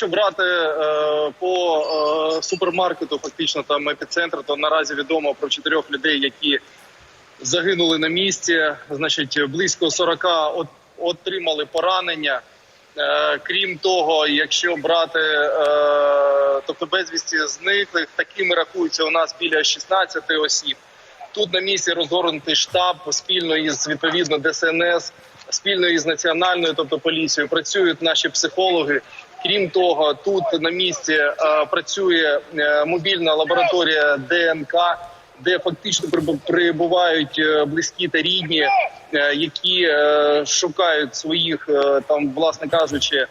якщо брати е, по е, супермаркету, фактично там епіцентр, то наразі відомо про чотирьох людей, які загинули на місці. Значить, близько 40 от, отримали поранення. Е, крім того, якщо брати е, тобто безвісті зниклих, такими рахуються у нас біля 16 осіб. Тут на місці розгорнутий штаб спільно із відповідно ДСНС, спільно із національною, тобто поліцією, працюють наші психологи. Крім того, тут на місці е, працює е, мобільна лабораторія ДНК, де фактично прибу- прибувають е, близькі та рідні, які шукають своїх там, власне кажучи,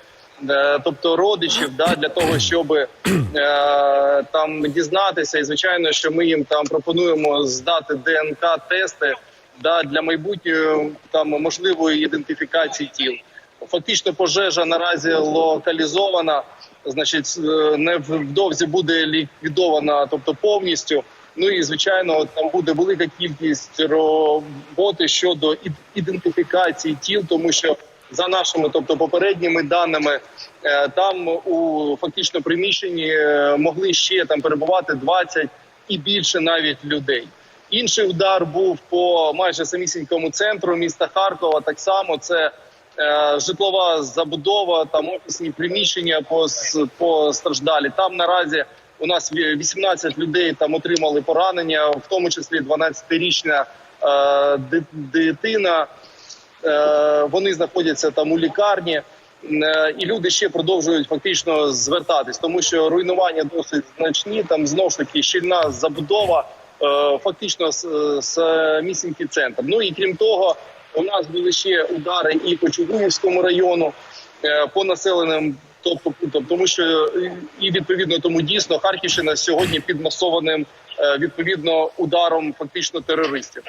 тобто родичів, да, для того, щоб там дізнатися. І звичайно, що ми їм там пропонуємо здати ДНК тести да, для майбутньої там можливої ідентифікації тіл. Фактично, пожежа наразі локалізована. Значить, е, невдовзі буде ліквідована, тобто повністю. Ну і звичайно, там буде велика кількість роботи щодо ідентифікації тіл, тому що за нашими, тобто попередніми даними, е, там у фактично приміщенні е, могли ще там перебувати 20 і більше навіть людей. Інший удар був по майже самісінькому центру міста Харкова. Так само це житлова забудова, там офісні приміщення постраждалі. Там наразі у нас ві- 18 людей там отримали поранення, в тому числі 12-річна е, дитина. Е, вони знаходяться там у лікарні. Е, І люди ще продовжують фактично звертатись, тому що руйнування досить значні. Там знову ж таки щільна забудова, е, фактично самісінький центр. Ну і крім того, у нас були ще удари і по Чугуївському району е, по населеним, тобто тому що і- відповідно тому дійсно Харківщина сьогодні під масованим е, відповідно ударом фактично терористів.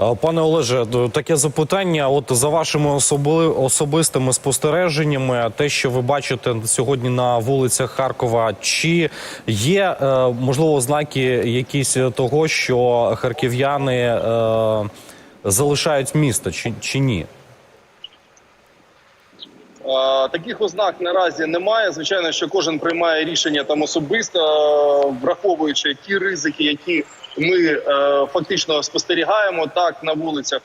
Е, Пане Олеже, таке запитання. От за вашими особи- особистими спостереженнями, те, що ви бачите сьогодні на вулицях Харкова, чи є можливо знаки якісь того, що харків'яни залишають місто, чи, чи ні? Таких ознак наразі немає. Звичайно, що кожен приймає рішення там особисто, е, враховуючи ті ризики, які ми е, фактично спостерігаємо так на вулицях.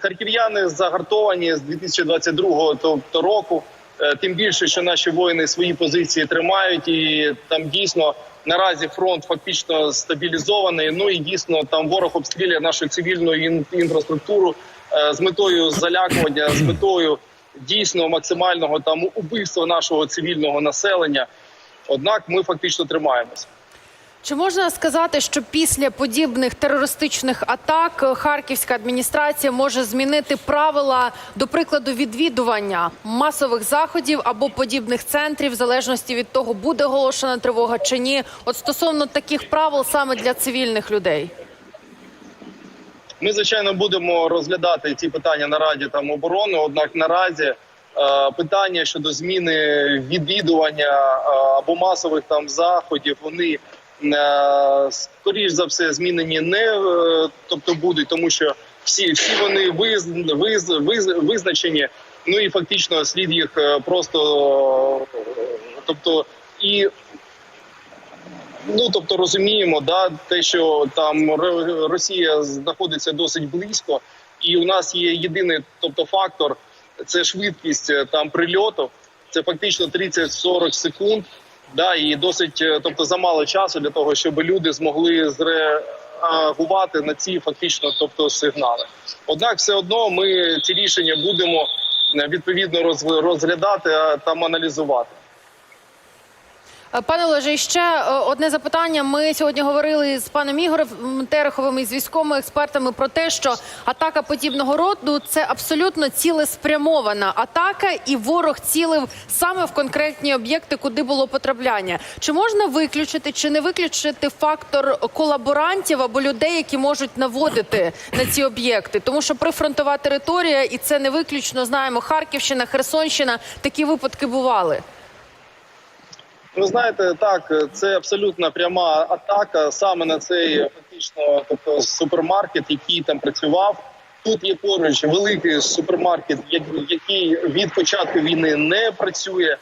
Харків'яни загартовані з 2022 тобто, року. Е, Тим більше, що наші воїни свої позиції тримають, і там дійсно наразі фронт фактично стабілізований. Ну і дійсно там ворог обстрілює нашу цивільну ін- інфраструктуру е, з метою залякування, з метою дійсно максимального там убивства нашого цивільного населення. Однак ми фактично тримаємося. Чи можна сказати, що після подібних терористичних атак харківська адміністрація може змінити правила, до прикладу, відвідування масових заходів або подібних центрів, в залежності від того, буде оголошена тривога чи ні? От стосовно таких правил саме для цивільних людей? Ми звичайно будемо розглядати ці питання на раді там оборони. Однак наразі е, питання щодо зміни відвідування е, або масових там заходів, вони скоріш за все змінені не е, тобто будуть, тому що всі, всі вони виз, виз, виз, визначені. Ну і фактично слід їх е, просто, е, тобто і Ну тобто розуміємо, да, те, що там Ро- Росія знаходиться досить близько, і у нас є єдиний, тобто фактор це швидкість е, там прильоту. Це фактично 30-40 секунд. Да, і досить, е, тобто, замало часу для того, щоб люди змогли зреагувати на ці фактично, тобто сигнали. Однак, все одно ми ці рішення будемо е, відповідно роз- розглядати там аналізувати. Е, Пане Олеже, ще е, одне запитання. Ми сьогодні говорили з паном Ігорем Тереховим і з військовими експертами про те, що атака подібного роду це абсолютно цілеспрямована атака, і ворог цілив саме в конкретні об'єкти, куди було потрапляння. Чи можна виключити чи не виключити фактор колаборантів або людей, які можуть наводити на ці об'єкти? Тому що прифронтова територія, і це не виключно знаємо Харківщина, Херсонщина. Такі випадки бували. Ви знаєте, так це абсолютно пряма атака саме на цей фактично, тобто супермаркет, який там працював. Тут є поруч великий супермаркет, як- який від початку війни не працює.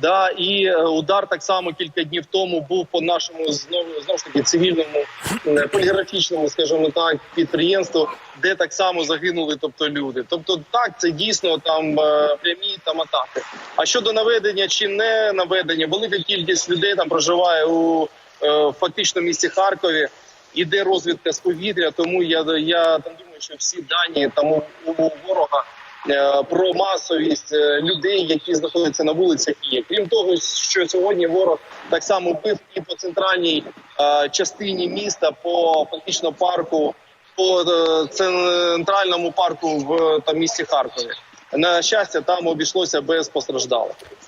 Да, і е, удар так само кілька днів тому був по нашому знову знову ж таки цивільному поліграфічному, скажімо так, підприємству, де так само загинули, тобто люди. Тобто, так це дійсно там е, прямі там атаки. А щодо наведення чи не наведення, велика кількість людей там проживає у е, фактично місті Харкові. Іде розвідка з повітря, тому я я там думаю, що всі дані там у, у ворога про масовість е, людей, які знаходяться на вулицях, є. Крім того, що сьогодні ворог так само бив і по центральній е, частині міста, по фактично парку, по е, центральному парку в там місті Харкові. На щастя, там обійшлося без постраждалих.